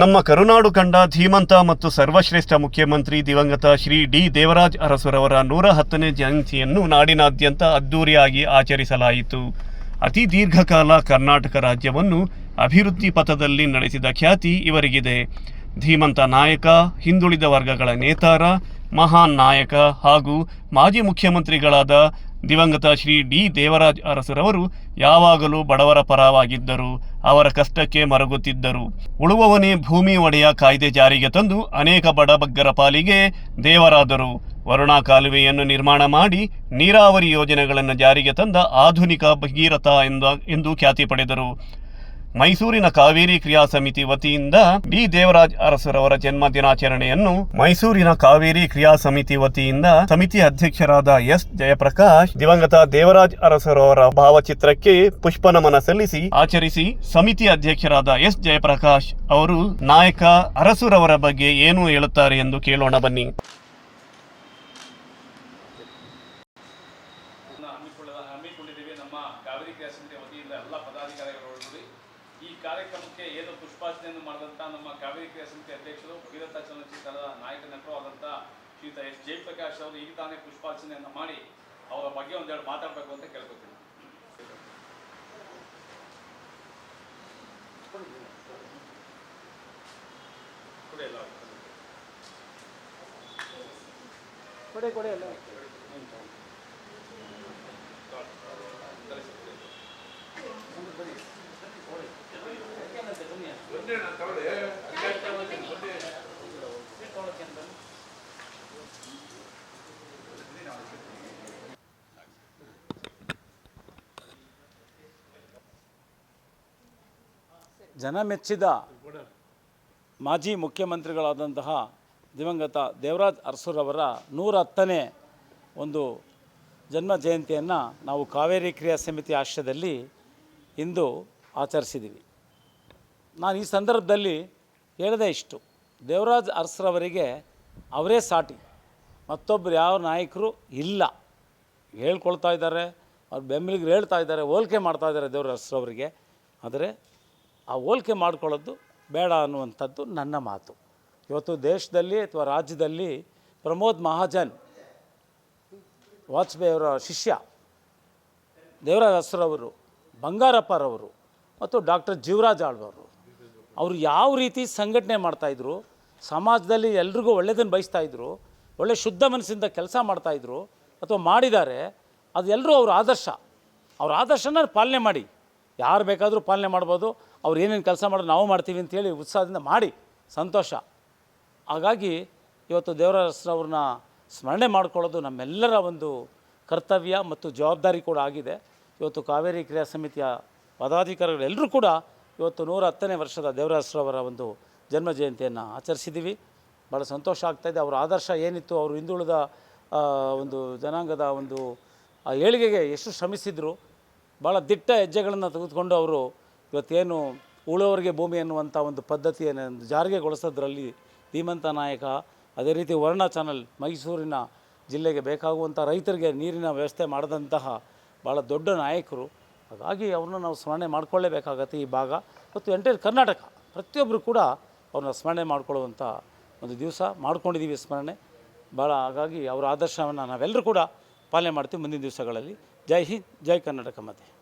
ನಮ್ಮ ಕರುನಾಡು ಕಂಡ ಧೀಮಂತ ಮತ್ತು ಸರ್ವಶ್ರೇಷ್ಠ ಮುಖ್ಯಮಂತ್ರಿ ದಿವಂಗತ ಶ್ರೀ ಡಿ ದೇವರಾಜ್ ಅರಸುರವರ ನೂರ ಹತ್ತನೇ ಜಯಂತಿಯನ್ನು ನಾಡಿನಾದ್ಯಂತ ಅದ್ದೂರಿಯಾಗಿ ಆಚರಿಸಲಾಯಿತು. ಅತಿ ದೀರ್ಘಕಾಲ ಕರ್ನಾಟಕ ರಾಜ್ಯವನ್ನು ಅಭಿವೃದ್ಧಿ ಪಥದಲ್ಲಿ ನಡೆಸಿದ ಖ್ಯಾತಿ ಇವರಿಗಿದೆ. ಧೀಮಂತ ನಾಯಕ, ಹಿಂದುಳಿದ ವರ್ಗಗಳ ನೇತಾರ ಮಹಾನ್ ನಾಯಕ ಹಾಗೂ ಮಾಜಿ ಮುಖ್ಯಮಂತ್ರಿಗಳಾದ ದಿವಂಗತ ಶ್ರೀ ಡಿ ದೇವರಾಜ್ ಅರಸುರವರು ಯಾವಾಗಲೂ ಬಡವರ ಪರವಾಗಿದ್ದರು. ಅವರ ಕಷ್ಟಕ್ಕೆ ಮರಗುತ್ತಿದ್ದರು. ಉಳುವವನೇ ಭೂಮಿ ಒಡೆಯ ಕಾಯ್ದೆ ಜಾರಿಗೆ ತಂದು ಅನೇಕ ಬಡಬಗ್ಗರ ಪಾಲಿಗೆ ದೇವರಾದರು. ವರುಣಾ ಕಾಲುವೆಯನ್ನು ನಿರ್ಮಾಣ ಮಾಡಿ ನೀರಾವರಿ ಯೋಜನೆಗಳನ್ನು ಜಾರಿಗೆ ತಂದ ಆಧುನಿಕ ಭಗೀರಥ ಎಂದು ಎಂದು ಖ್ಯಾತಿ ಪಡೆದರು. ಮೈಸೂರಿನ ಕಾವೇರಿ ಕ್ರಿಯಾ ಸಮಿತಿ ವತಿಯಿಂದ ಡಿ. ದೇವರಾಜ್ ಅರಸರವರ ಜನ್ಮ ದಿನಾಚರಣೆಯನ್ನು ಮೈಸೂರಿನ ಕಾವೇರಿ ಕ್ರಿಯಾ ಸಮಿತಿ ವತಿಯಿಂದ ಸಮಿತಿ ಅಧ್ಯಕ್ಷರಾದ ಎಸ್. ಜಯಪ್ರಕಾಶ್, ದಿವಂಗತ ದೇವರಾಜ್ ಅರಸರವರ ಭಾವಚಿತ್ರಕ್ಕೆ ಪುಷ್ಪ ನಮನ ಸಲ್ಲಿಸಿ ಆಚರಿಸಿ ಸಮಿತಿ ಅಧ್ಯಕ್ಷರಾದ ಎಸ್. ಜಯಪ್ರಕಾಶ್ ಅವರು ನಾಯಕ ಅರಸುರವರ ಬಗ್ಗೆ ಏನು ಹೇಳುತ್ತಾರೆ ಎಂದು ಕೇಳೋಣ ಬನ್ನಿ. ಹಮ್ಮಿಕೊಂಡಿದ್ದೀವಿ ನಮ್ಮ ಕಾವೇರಿ ಕ್ರಿಯಾ ಸಮಿತಿ ವತಿಯಿಂದ ಎಲ್ಲ ಪದಾಧಿಕಾರಿಗಳು ಈ ಕಾರ್ಯಕ್ರಮಕ್ಕೆ ಏನು ಪುಷ್ಪಾರ್ಚನೆಯನ್ನು ಮಾಡಿದಂಥ ನಮ್ಮ ಕಾವೇರಿ ಕ್ರಿಯಾ ಸಮಿತಿ ಅಧ್ಯಕ್ಷರು ಭಗೀರಥ ಚಲನಚಿತ್ರದ ನಾಯಕ ನಟರು ಆದಂಥ ಶ್ರೀಯುತ ಎಸ್. ಜಯಪ್ರಕಾಶ್ ಅವರು ಈಗ ತಾನೇ ಪುಷ್ಪಾರ್ಚನೆಯನ್ನು ಮಾಡಿ ಅವರ ಬಗ್ಗೆ ಒಂದೆರಡು ಮಾತಾಡಬೇಕು ಅಂತ ಕೇಳ್ಕೊತೀನಿ. ಕೊಡೆ ಎಲ್ಲ. ಜನಮೆಚ್ಚಿದ ಮಾಜಿ ಮುಖ್ಯಮಂತ್ರಿಗಳಾದಂತಹ ದಿವಂಗತ ದೇವರಾಜ್ ಅರಸುರವರ ನೂರ ಹತ್ತನೇ ಒಂದು ಜನ್ಮ ಜಯಂತಿಯನ್ನು ನಾವು ಕಾವೇರಿ ಕ್ರಿಯಾ ಸಮಿತಿ ಆಶ್ರಯದಲ್ಲಿ ಇಂದು ಆಚರಿಸಿದ್ದೀವಿ. ನಾನು ಈ ಸಂದರ್ಭದಲ್ಲಿ ಹೇಳಿದೆ ಇಷ್ಟು. ದೇವರಾಜ್ ಅರಸರವರಿಗೆ ಅವರೇ ಸಾಟಿ. ಮತ್ತೊಬ್ಬರು ಯಾವ ನಾಯಕರು ಇಲ್ಲ. ಹೇಳ್ಕೊಳ್ತಾ ಇದ್ದಾರೆ, ಅವ್ರ ಬೆಂಬಲಿಗರು ಹೇಳ್ತಾ ಇದ್ದಾರೆ, ಹೋಲಿಕೆ ಮಾಡ್ತಾ ಇದ್ದಾರೆ ದೇವ್ರ ಅರಸರವರಿಗೆ ಆದರೆ ಆ ಹೋಲಿಕೆ ಮಾಡ್ಕೊಳ್ಳೋದು ಬೇಡ ಅನ್ನುವಂಥದ್ದು ನನ್ನ ಮಾತು. ಇವತ್ತು ದೇಶದಲ್ಲಿ ಅಥವಾ ರಾಜ್ಯದಲ್ಲಿ ಪ್ರಮೋದ್ ಮಹಾಜನ್ ವಾಜಪೇಯಿಯವರ ಶಿಷ್ಯ, ದೇವರಾಜ ಅರಸರವರು ಬಂಗಾರಪ್ಪರವರು ಮತ್ತು ಡಾಕ್ಟರ್ ಜೀವರಾಜ್ ಆಳ್ವರು ಅವರು ಯಾವ ರೀತಿ ಸಂಘಟನೆ ಮಾಡ್ತಾಯಿದ್ರು ಸಮಾಜದಲ್ಲಿ ಎಲ್ರಿಗೂ ಒಳ್ಳೆಯದನ್ನು ಬಯಸ್ತಾಯಿದ್ರು ಒಳ್ಳೆ ಶುದ್ಧ ಮನಸ್ಸಿಂದ ಕೆಲಸ ಮಾಡ್ತಾಯಿದ್ರು ಅಥವಾ ಮಾಡಿದ್ದಾರೆ, ಅದು ಎಲ್ಲರೂ ಅವ್ರ ಆದರ್ಶ. ಅವ್ರ ಆದರ್ಶನ ಪಾಲನೆ ಮಾಡಿ. ಯಾರು ಬೇಕಾದರೂ ಪಾಲನೆ ಮಾಡ್ಬೋದು, ಅವ್ರು ಏನೇನು ಕೆಲಸ ಮಾಡೋದು ನಾವು ಮಾಡ್ತೀವಿ ಅಂತೇಳಿ ಉತ್ಸಾಹದಿಂದ ಮಾಡಿ. ಸಂತೋಷ. ಹಾಗಾಗಿ ಇವತ್ತು ದೇವರಸ್ರವ್ರನ್ನ ಸ್ಮರಣೆ ಮಾಡ್ಕೊಳ್ಳೋದು ನಮ್ಮೆಲ್ಲರ ಒಂದು ಕರ್ತವ್ಯ ಮತ್ತು ಜವಾಬ್ದಾರಿ ಕೂಡ ಆಗಿದೆ. ಇವತ್ತು ಕಾವೇರಿ ಕ್ರಿಯಾ ಸಮಿತಿಯ ಪದಾಧಿಕಾರಿಗಳೆಲ್ಲರೂ ಕೂಡ ಇವತ್ತು ನೂರ ಹತ್ತನೇ ವರ್ಷದ ದೇವರಾಸ್ರವರ ಒಂದು ಜನ್ಮ ಜಯಂತಿಯನ್ನು ಆಚರಿಸಿದ್ದೀವಿ. ಭಾಳ ಸಂತೋಷ ಆಗ್ತಾಯಿದೆ ಅವರ ಆದರ್ಶ ಏನಿತ್ತು, ಅವರು ಹಿಂದುಳಿದ ಒಂದು ಜನಾಂಗದ ಒಂದು ಏಳಿಗೆಗೆ ಎಷ್ಟು ಶ್ರಮಿಸಿದರು ಭಾಳ ದಿಟ್ಟ ಹೆಜ್ಜೆಗಳನ್ನು ತೆಗೆದುಕೊಂಡು ಅವರು ಇವತ್ತೇನು ಉಳುವವರಿಗೆ ಭೂಮಿ ಎನ್ನುವಂಥ ಒಂದು ಪದ್ಧತಿಯನ್ನು ಜಾರಿಗೆಗೊಳಿಸೋದ್ರಲ್ಲಿ ಧೀಮಂತ ನಾಯಕ, ಅದೇ ರೀತಿ ವರ್ಣ ಚಾನಲ್ ಮೈಸೂರಿನ ಜಿಲ್ಲೆಗೆ ಬೇಕಾಗುವಂಥ ರೈತರಿಗೆ ನೀರಿನ ವ್ಯವಸ್ಥೆ ಮಾಡಿದಂತಹ ಭಾಳ ದೊಡ್ಡ ನಾಯಕರು. ಹಾಗಾಗಿ ಅವ್ರನ್ನ ನಾವು ಸ್ಮರಣೆ ಮಾಡಿಕೊಳ್ಳೇಬೇಕಾಗತ್ತೆ ಈ ಭಾಗ. ಮತ್ತು ಎಂಟೈರ್ ಕರ್ನಾಟಕ ಪ್ರತಿಯೊಬ್ಬರು ಕೂಡ ಅವ್ರನ್ನ ಸ್ಮರಣೆ ಮಾಡಿಕೊಳ್ಳುವಂಥ ಒಂದು ದಿವಸ ಮಾಡ್ಕೊಂಡಿದ್ದೀವಿ ಸ್ಮರಣೆ. ಭಾಳ ಹಾಗಾಗಿ ಅವರ ಆದರ್ಶವನ್ನು ನಾವೆಲ್ಲರೂ ಕೂಡ ಪಾಲನೆ ಮಾಡ್ತೀವಿ ಮುಂದಿನ ದಿವಸಗಳಲ್ಲಿ. ಜೈ ಹಿಂದ್, ಜೈ ಕರ್ನಾಟಕ ಮತ್ತೆ